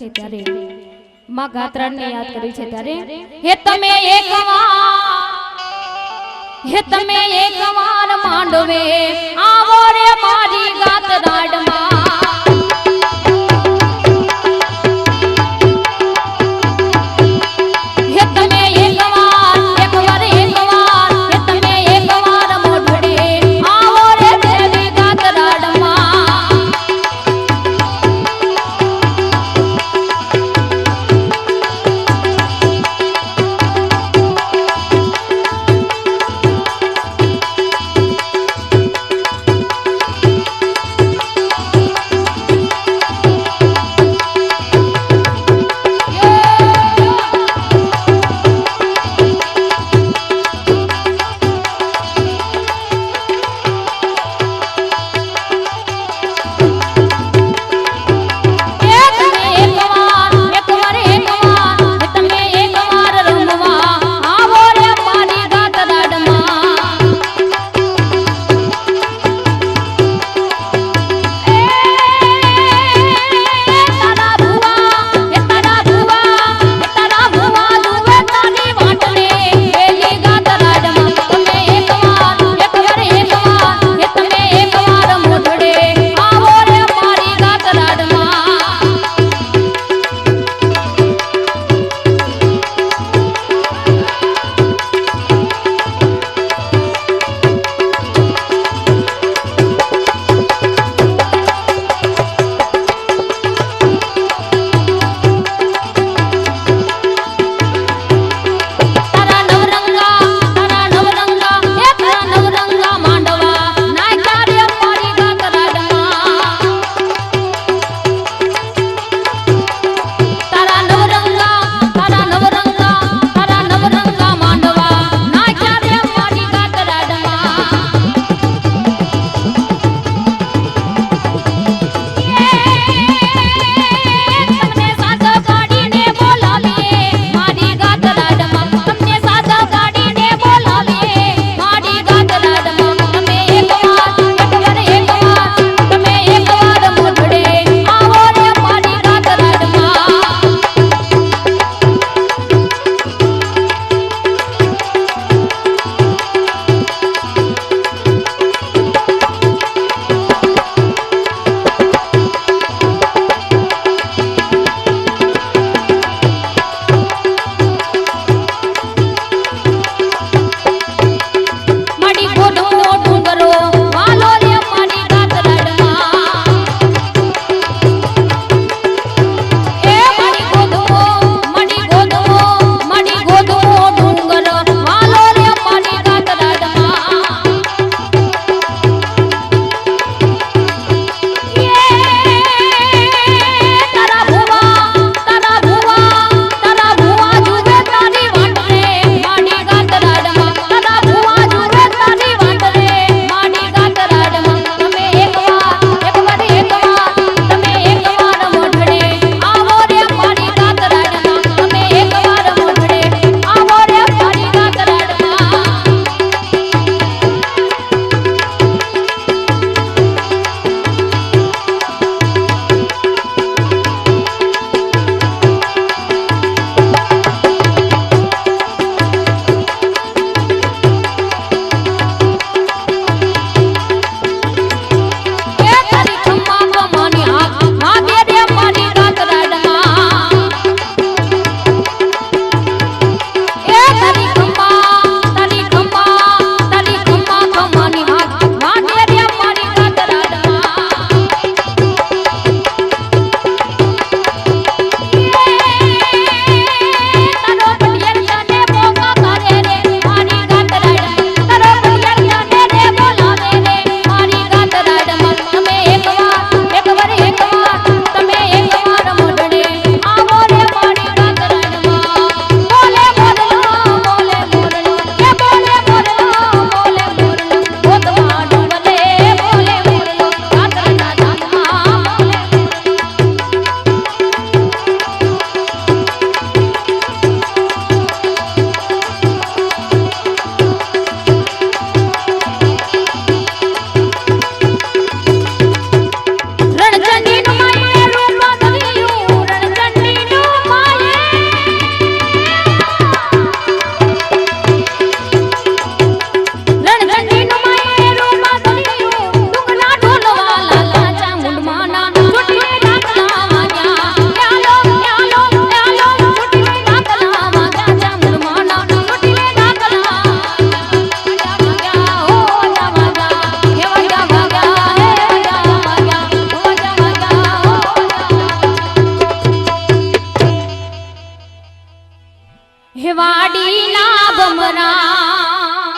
છે ત્યારે. માં ગાત્રાને યાદ કરી છે ત્યારે. હે તમે એકવાર હે તમે એકવાર માંડવે, આવો રે મારી ગાતરાડમાં હેવાડીના બમરા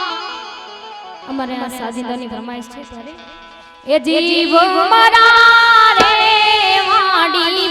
અમારે આ સાજિંદોની ફરમાઈશ છે એ જીવ મરા રે વાડી